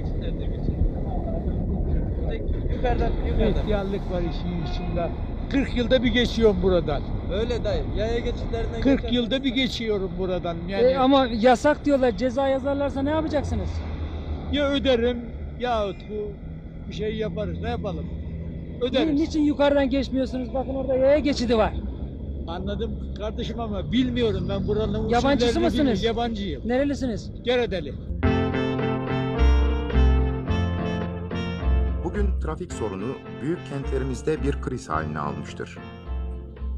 geçitlerde geçiyor. Yukarıdan yukarıdan. İhtiyarlık var işin içinde. 40 yılda bir geçiyorum buradan. Öyle dayı. Yaya geçitlerinden 40 geçen- yılda bir geçiyorum buradan. Yani E, ama yasak diyorlar. Ceza yazarlarsa ne yapacaksınız? ya öderim yahut bu bir şey yaparız. Ne yapalım? Ni- Öderiz. Niçin yukarıdan geçmiyorsunuz? Bakın orada yaya geçidi var. Anladım kardeşim ama bilmiyorum ben buranın Yabancısı usullerini mısınız? bilmiyorum. Yabancıyım. Nerelisiniz? Geredeli. Bugün trafik sorunu büyük kentlerimizde bir kriz haline almıştır.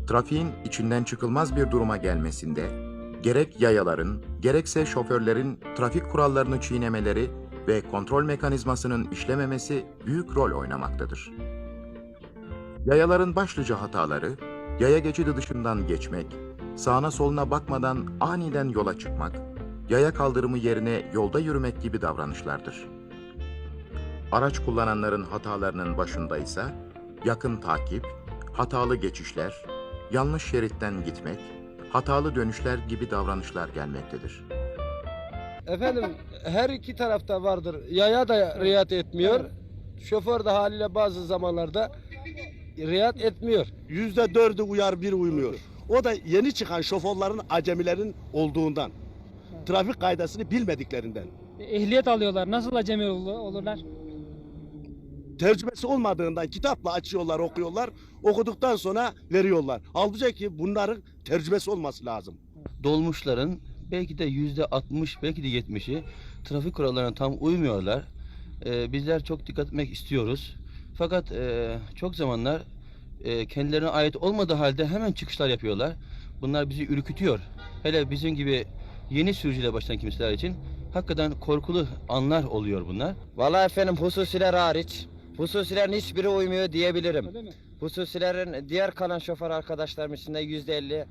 Trafiğin içinden çıkılmaz bir duruma gelmesinde gerek yayaların gerekse şoförlerin trafik kurallarını çiğnemeleri ve kontrol mekanizmasının işlememesi büyük rol oynamaktadır. Yayaların başlıca hataları yaya geçidi dışından geçmek, sağına soluna bakmadan aniden yola çıkmak, yaya kaldırımı yerine yolda yürümek gibi davranışlardır. Araç kullananların hatalarının başında ise yakın takip, hatalı geçişler, yanlış şeritten gitmek, hatalı dönüşler gibi davranışlar gelmektedir. Efendim her iki tarafta vardır. Yaya da riayet etmiyor. Şoför de haliyle bazı zamanlarda riayet etmiyor. Yüzde dördü uyar bir uymuyor. O da yeni çıkan şoförlerin acemilerin olduğundan. Trafik kaydasını bilmediklerinden. Ehliyet alıyorlar. Nasıl acemi ol- olurlar? Tecrübesi olmadığından kitapla açıyorlar, okuyorlar. Okuduktan sonra veriyorlar. Halbuki bunların tecrübesi olması lazım. dolmuşların belki de yüzde 60 belki de 70'i trafik kurallarına tam uymuyorlar. Ee, bizler çok dikkat etmek istiyoruz. Fakat e, çok zamanlar e, kendilerine ait olmadığı halde hemen çıkışlar yapıyorlar. Bunlar bizi ürkütüyor. Hele bizim gibi yeni sürücüyle başlayan kimseler için hakikaten korkulu anlar oluyor bunlar. Vallahi efendim hususiler hariç. Hususilerin hiçbiri uymuyor diyebilirim. Öyle mi? Hususilerin diğer kalan şoför arkadaşlarım içinde yüzde elli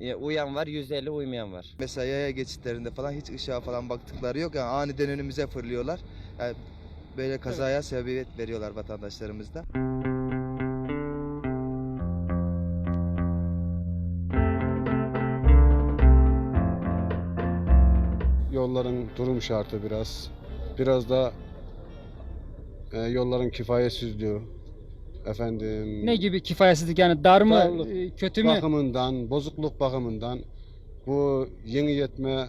e, uyan var, yüzde elli uymayan var. Mesela yaya geçitlerinde falan hiç ışığa falan baktıkları yok. Yani aniden önümüze fırlıyorlar. Yani böyle kazaya sebebiyet veriyorlar vatandaşlarımız da. yolların durum şartı biraz. Biraz da e, yolların kifayetsizliği. Efendim Ne gibi kifayetsizlik yani dar mı, Darlık. e, kötü mü? bakımından, bozukluk bakımından bu yeni yetme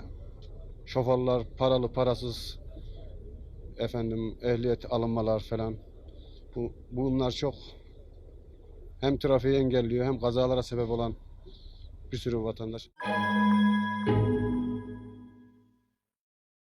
şoförler paralı parasız efendim ehliyet alınmalar falan. Bu bunlar çok hem trafiği engelliyor hem kazalara sebep olan bir sürü vatandaş.